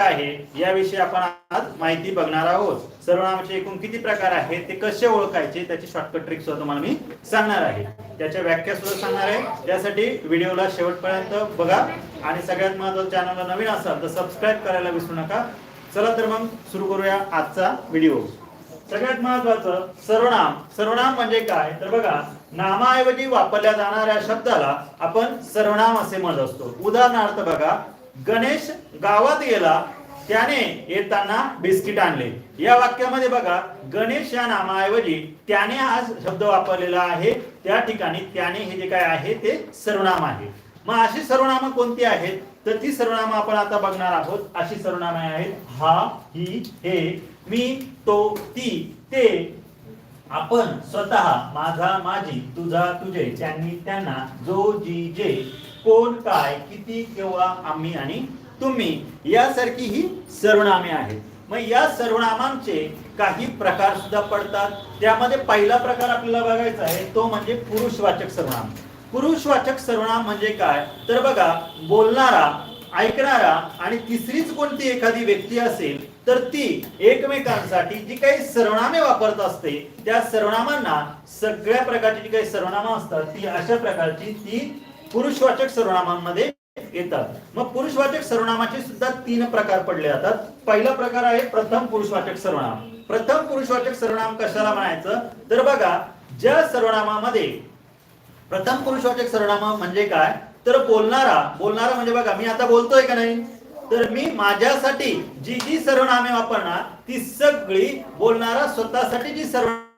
आहे याविषयी आपण आज माहिती बघणार आहोत. सर्वनामाचे एकूण किती प्रकार आहेत ते कसे ओळखायचे त्याची शॉर्टकट ट्रिक सुद्धा तुम्हाला मी सांगणार आहे. त्याच्या व्याख्या सुद्धा सांगणार आहे. त्यासाठी व्हिडिओला शेवटपर्यंत बघा. आणि सगळ्यात महत्वाचं चॅनलला नवीन असाल तर सबस्क्राईब करायला विसरू नका. चला तर मग सुरू करूया आजचा व्हिडिओ. सगळ्यात महत्वाचं सर्वनाम. सर्वनाम म्हणजे काय? तर बघा नामाऐवजी वापरल्या जाणाऱ्या शब्दाला आपण सर्वनाम असे म्हणत असतो. उदाहरणार्थ बघा गणेश गावात गेला त्याने येताना बिस्किट आणले. या वाक्यामध्ये बघा गणेश या नामाऐवजी त्याने हा शब्द वापरलेला आहे. त्या ठिकाणी त्याने हे जे काय आहे ते सर्वनाम आहे. मग अशी सर्वनामं कोणती आहेत? तर ती सर्वनामं आपण आता बघणार आहोत. अशी सर्वनामे आहेत हा ही हे मी तो ती ते. आपण स्वतः माझा माझी तुझा तुझे त्यांनी त्यांना जो जी जे. कोण काय किती केव्हा आम्ही आणि तुम्ही? यासारखी ही सर्वनामे आहेत. मग या सर्वनामांचे काही प्रकार सुद्धा पडतात. त्यामध्ये पहिला प्रकार आपल्याला बघायचा आहे तो म्हणजे पुरुषवाचक सर्वनाम. पुरुषवाचक सर्वनाम म्हणजे काय? तर बघा बोलणारा ऐकणारा आणि तिसरीच कोणती एखादी व्यक्ती असेल तर ती एकमेकांसाठी जी काही सर्वनामे वापरत असते त्या सर्वनामांना सगळ्या प्रकारची जी काही सर्वनामा असतात ती अशा प्रकारची ती पुरुषवाचक सर्वनामांमध्ये येतात. मग पुरुषवाचक सर्वनामाचे सुद्धा तीन प्रकार पडले जातात. पहिला प्रकार आहे प्रथम पुरुषवाचक सर्वनाम. प्रथम पुरुषवाचक सर्वनाम कशाला म्हणायचं? तर बघा ज्या सर्वनामामध्ये प्रथम पुरुषवाचक सर्वनामा म्हणजे काय? तर बोलणारा. बोलणारा म्हणजे बघा मी आता बोलतोय का नाही? तर मी माझ्यासाठी जी जी सर्वनामे वापरणार ती सगळी बोलणारा स्वतःसाठी जी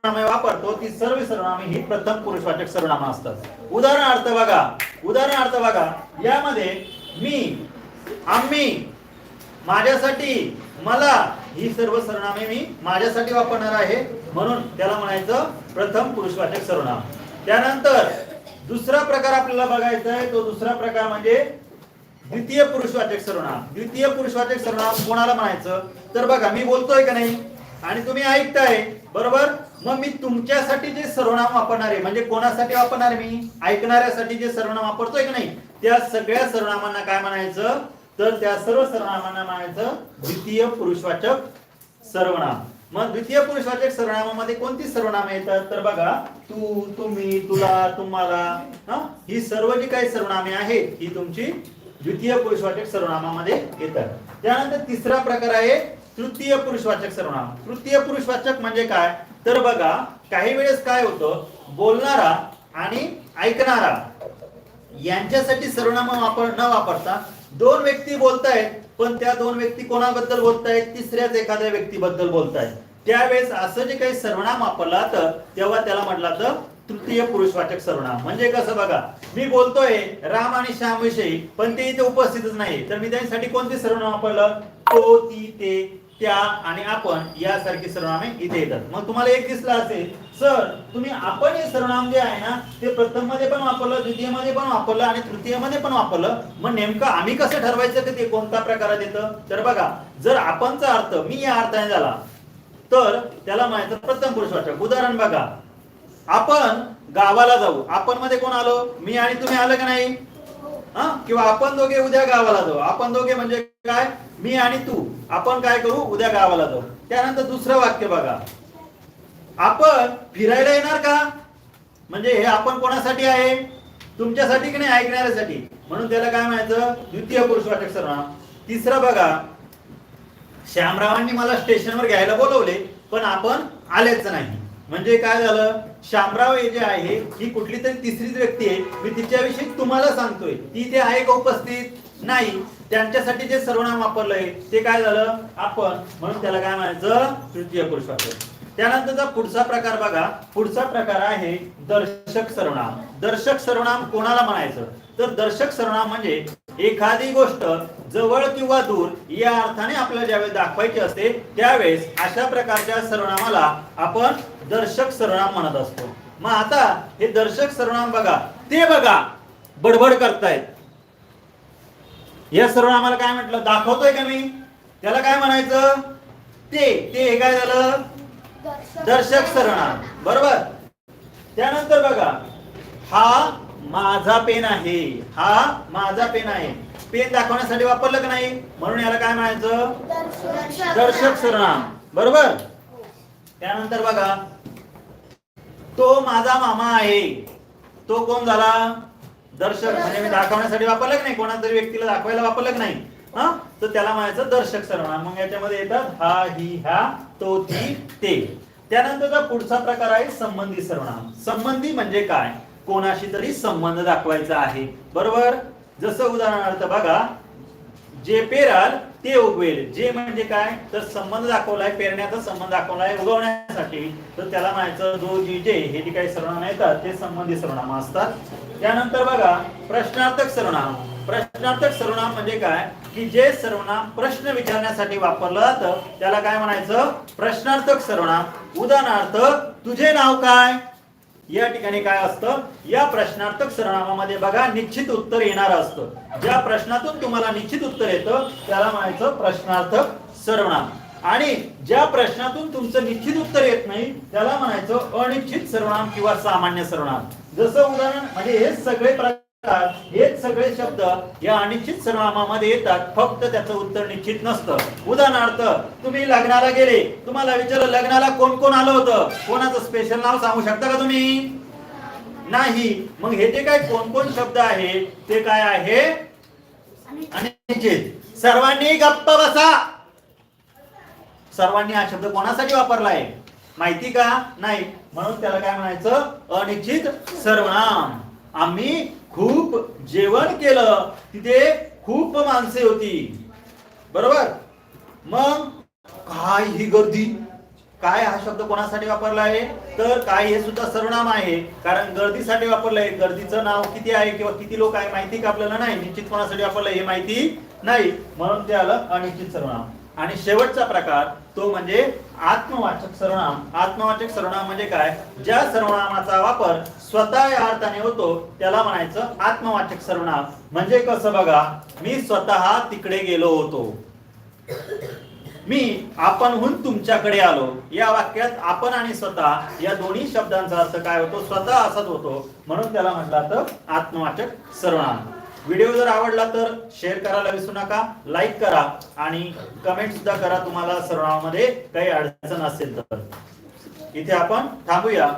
सर्वनामे वापरतो ती सर्व सर्वनामे ही प्रथम पुरुषवाचक सर्वनामं असतात. उदाहरणार्थ बघा उदाहरणार्थ बघा यामध्ये मी आम्ही माझ्यासाठी मला ही सर्व सर्वनामे मी माझ्यासाठी वापरणार आहे. म्हणून त्याला म्हणायचं प्रथम पुरुषवाचक सर्वनाम. त्यानंतर दुसरा प्रकार आपल्याला बघायचा आहे तो दुसरा प्रकार म्हणजे द्वितीय पुरुषवाचक सर्वनाम. द्वितीय पुरुषवाचक सर्वनाम कोणाला म्हणायचं? तर बघा मी बोलतोय का नाही? आणि तुम्ही ऐकताय. बरोबर? मग मी तुमच्यासाठी जे सर्वनाम वापरणार आहे म्हणजे कोणासाठी वापरणार मी? ऐकणाऱ्यासाठी जे सर्वनाम वापरतोय की नाही? त्या सगळ्या सर्वनामांना काय म्हणायचं? तर त्या सर्व सर्वनामांना म्हणायचं द्वितीय पुरुषवाचक सर्वनाम. मग द्वितीय पुरुषवाचक सर्वनामामध्ये कोणती सर्वनामे येतात? तर बघा तू तुम्ही तुला तुम्हाला हा? ही सर्व जी काही सर्वनामे आहेत ही तुमची द्वितीय पुरुषवाचक सर्वनामामध्ये येतात. त्यानंतर तिसरा प्रकार आहे तृतीय पुरुषवाचक सर्वनाम तृतीय पुरुषवाचक म्हणजे काय? तर बघा काही वेळेस काय होतं? बोलणारा आणि ऐकणारा. यांच्यासाठी सर्वनाम वापर न वापरता दोन व्यक्ती बोलतायत पण त्या दोन व्यक्ती कोणाबद्दल बोलतायत? तिसऱ्याच एखाद्या व्यक्तीबद्दल बोलतायत. त्यावेळेस असं जे काही सर्वनाम वापरला तर तेव्हा त्याला म्हटलं तर तृतीय पुरुषवाचक सर्वनाम. म्हणजे कसं बघा मी बोलतोय राम आणि श्याम विषयी पण ते इथे उपस्थितच नाही. तर मी त्यांच्यासाठी कोणते सर्वनाम वापरलं? तो ती ते. त्या आणि आपण यासारखी सर्वनामे इथे येतात. मग तुम्हाला एक दिसलं असेल सर तुम्ही आपण हे सर्वनाम जे आहे ना ते प्रथममध्ये पण वापरलं द्वितीयमध्ये पण वापरलं आणि तृतीयमध्ये पण वापरलं. मग नेमकं आम्ही कसं ठरवायचं की ते कोणत्या प्रकारात येतं? तर बघा जर आपणचा अर्थ मी या अर्थाने झाला तर त्याला म्हणायचं प्रथम पुरुषवाचक उदाहरण बघा. आपण गावाला जाऊ. आपण मध्ये कोण आलो? मी आणि तुम्ही आलं का नाही? हा? किंवा आपण दोघे उद्या गावाला जाऊ. आपण दोघे म्हणजे काय? मी आणि तू. आपण काय करू? उद्या गावाला जाऊ. त्यानंतर दुसरं वाक्य बघा. आपण फिरायला येणार का? म्हणजे हे आपण कोणासाठी आहे? तुमच्यासाठी की नाही? ऐकणाऱ्यासाठी. म्हणून त्याला काय म्हणायचं? द्वितीय पुरुषवाचक सर्वनाम तिसरं बघा. श्यामरावांनी मला स्टेशनवर घ्यायला बोलवले पण आपण आलेच नाही. म्हणजे काय झालं? शामराव हे जे आहे ही कुठली तरी तिसरीच व्यक्ती आहे. मी तिच्याविषयी तुम्हाला सांगतोय. ती ते आहे का उपस्थित? नाही. त्यांच्यासाठी जे सर्वनाम वापरलंय ते काय झालं? आपण म्हणून त्याला काय म्हणायचं? तृतीय पुरुषवाचक त्यानंतरचा पुढचा प्रकार बघा. पुढचा प्रकार आहे दर्शक सर्वनाम. दर्शक सर्वनाम कोणाला म्हणायचं? तर दर्शक सर्वनाम म्हणजे एखादी गोष्ट जवळ किंवा दूर या अर्थाने आपल्याला ज्यावेळेस दाखवायचे असते त्यावेळेस अशा प्रकारच्या सर्वनामाला आपण दर्शक सर्वनाम म्हणत असतो. मग आता हे दर्शक सर्वनाम बघा. ते बघा. बडबड करतायत. या सर्वनामाला काय म्हटलं? दाखवतोय का मी? त्याला काय म्हणायचं? ते. ते हे काय झालं? दर्शक सर्वनाम. बरोबर? त्यानंतर बघा. हा माझा पेन आहे. हा माझा पेन आहे. पेन दाखवण्यासाठी वापरलं का नाही? म्हणून याला काय म्हणायचं? दर्शक सर्वनाम बरोबर? त्यानंतर बघा तो माझा मामा आहे. तो कोण झाला? दर्शक. म्हणजे मी दाखवण्यासाठी वापरलं की नाही? कोणाच्या तरी व्यक्तीला दाखवायला वापरलं की नाही? हा? तर त्याला म्हणायचं दर्शक सर्वनाम मग याच्यामध्ये येतात हा ही ह्या तो ती ते. त्यानंतरचा पुढचा प्रकार आहे संबंधी सर्वनाम संबंधी म्हणजे काय? कोणाशी तरी संबंध दाखवायचा आहे. बरोबर? जसं उदाहरणार्थ बघा जे पेराल ते उगवेल. जे म्हणजे काय? तर संबंध दाखवलाय पेरण्याचा संबंध दाखवलाय उगवण्यासाठी. तर त्याला म्हणायचं जो जी जे हे जे काही सर्वनाम येतात ते संबंधी सर्वनाम असतात. त्यानंतर बघा प्रश्नार्थक सर्वनाम. प्रश्नार्थक सर्वनाम म्हणजे काय? की जे सर्वनाम प्रश्न विचारण्यासाठी वापरलं जातं त्याला काय म्हणायचं? प्रश्नार्थक सर्वनाम. उदाहरणार्थ तुझे नाव काय? या ठिकाणी काय असतं? या प्रश्नार्थक सरनामामध्ये बघा निश्चित उत्तर येणार असतं. ज्या प्रश्नातून तुम्हाला निश्चित उत्तर येतं त्याला म्हणायचं प्रश्नार्थक सर्वनाम आणि ज्या प्रश्नातून तुमचं निश्चित उत्तर येत नाही त्याला म्हणायचं अनिश्चित सर्वनाम किंवा सामान्य सर्वनाम जसं उदाहरण म्हणजे हे सगळे प्रकार हेच सगळे शब्द या अनिश्चित सर्वनामामध्ये येतात. फक्त त्याचं उत्तर निश्चित नसतं. उदाहरणार्थ तुम्ही लग्नाला गेले. तुम्हाला विचारलं लग्नाला कोण कोण आलं होतं? कोणाचं स्पेशल नाव सांगू शकता का तुम्ही? नाही. मग हे जे काय कोण कोण शब्द आहे ते काय आहे? अनिश्चित. सर्वांनी गप्प बसा. सर्वांनी हा शब्द कोणासाठी वापरला आहे माहिती का? नाही. म्हणून त्याला काय म्हणायचं? अनिश्चित सर्वनाम. आम्ही खूप जेवण केलं तिथे खूप माणसे होती. बरोबर? मग काय ही गर्दी? काय हा शब्द कोणासाठी वापरला आहे? तर काय हे सुद्धा सर्वनाम आहे. कारण गर्दीसाठी वापरलं आहे. गर्दीचं नाव किती आहे किंवा किती लोक आहे माहिती का आपल्याला नाही? निश्चित कोणासाठी वापरलं हे माहिती नाही. म्हणून ते आलं अनिश्चित सर्वनाम. आणि शेवटचा प्रकार तो म्हणजे आत्मवाचक सर्वनाम. आत्मवाचक सर्वनाम म्हणजे काय? ज्या सर्वनामाचा वापर स्वतः या अर्थाने होतो त्याला म्हणायचं आत्मवाचक सर्वनाम. म्हणजे कसं बघा मी स्वतः तिकडे गेलो होतो. मी आपणहून तुमच्याकडे आलो. या वाक्यात आपण आणि स्वतः या दोन्ही शब्दांचा अर्थ काय होतो? स्वतः असाच होतो. म्हणून त्याला म्हटलं तर आत्मवाचक सर्वनाम. व्हिडिओ जर आवडला तर शेअर करायला विसरू नका लाईक करा आणि कमेंट सुद्धा करा तुम्हाला सर्वांमध्ये काही अडचण असेल तर. इथे आपण थांबूया.